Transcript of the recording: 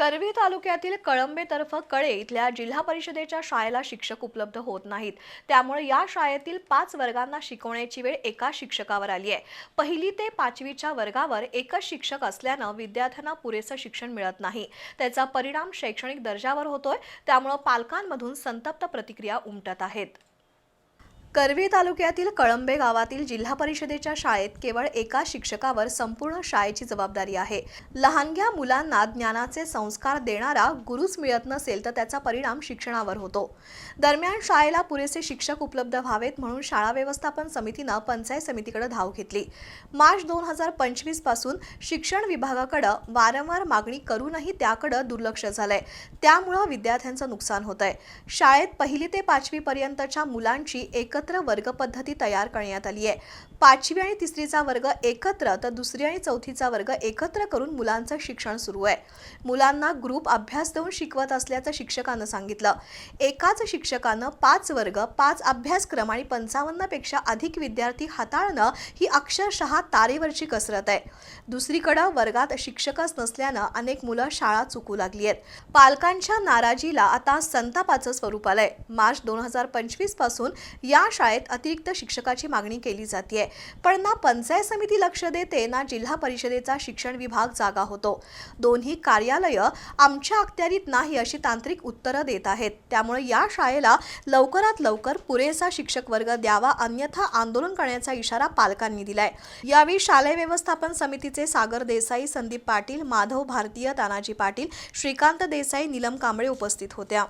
करवी तालुक्यातील कळंबेतर्फ कळे इथल्या जिल्हा परिषदेच्या शाळेला शिक्षक उपलब्ध होत नाहीत. त्यामुळे या शाळेतील पाच वर्गांना शिकवण्याची वेळ एका शिक्षकावर आली आहे. पहिली ते पाचवीच्या वर्गावर एकच शिक्षक असल्यानं विद्यार्थ्यांना पुरेसं शिक्षण मिळत नाही. त्याचा परिणाम शैक्षणिक दर्जावर होतोय. त्यामुळे पालकांमधून संतप्त प्रतिक्रिया उमटत आहेत. करवी तालुक्यातील कळंबे गावातील जिल्हा परिषदेच्या शाळेत केवळ एका शिक्षकावर संपूर्ण शाळेची जबाबदारी आहे. लहानग्या मुलांना ज्ञानाचे संस्कार देणारा गुरुच मिळत नसेल तर त्याचा परिणाम शिक्षणावर होतो. दरम्यान शाळेला पुरेसे शिक्षक उपलब्ध व्हावेत म्हणून शाळा व्यवस्थापन समितीनं पंचायत समितीकडे धाव घेतली. मार्च दोन हजार पंचवीसपासून शिक्षण विभागाकडे वारंवार मागणी करूनही त्याकडे दुर्लक्ष झालंय. त्यामुळं विद्यार्थ्यांचं नुकसान होत आहे शाळेत पहिली ते पाचवी पर्यंतच्या मुलांची एकत्र वर्ग पद्धती तयार करण्यात आली आहे. पाचवी आणि तिसरीचा वर्ग एकत्र तर दुसरी आणि चौथीचा वर्ग एकत्र करून मुलांचं शिक्षण सुरू आहे. मुलांना ग्रुप अभ्यास देऊन शिकवत असल्याचं शिक्षकानं सांगितलं. एकाच शिक्षकानं पाच वर्ग पाच अभ्यासक्रम आणि पंचावन्नपेक्षा अधिक विद्यार्थी हाताळणं ही अक्षरशः तारेवरची कसरत आहे. दुसरीकडं वर्गात शिक्षकच नसल्यानं अनेक मुलं शाळा चुकू लागली आहेत. पालकांच्या नाराजीला आता संतापाचं स्वरूप आलंय. मार्च दोन हजार पंचवीसपासून या शाळेत अतिरिक्त शिक्षकाची मागणी केली जाते पण ना पंचायत समिती लक्ष देते ना जिल्हा परिषदेचा शिक्षण विभाग जागा होतो. दोन्ही कार्यालयं आमच्या अखत्यारीत नाही अशी तांत्रिक उत्तरं देत आहेत. त्यामुळे या शाळेला लवकरात लवकर पुरेसा शिक्षक वर्ग द्यावा अन्यथा आंदोलन करण्याचा इशारा पालकांनी दिलाय. यावेळी शालेय व्यवस्थापन समितीचे सागर देसाई संदीप पाटील माधव भारतीय तानाजी पाटील श्रीकांत देसाई नीलम कांबळे उपस्थित होत्या.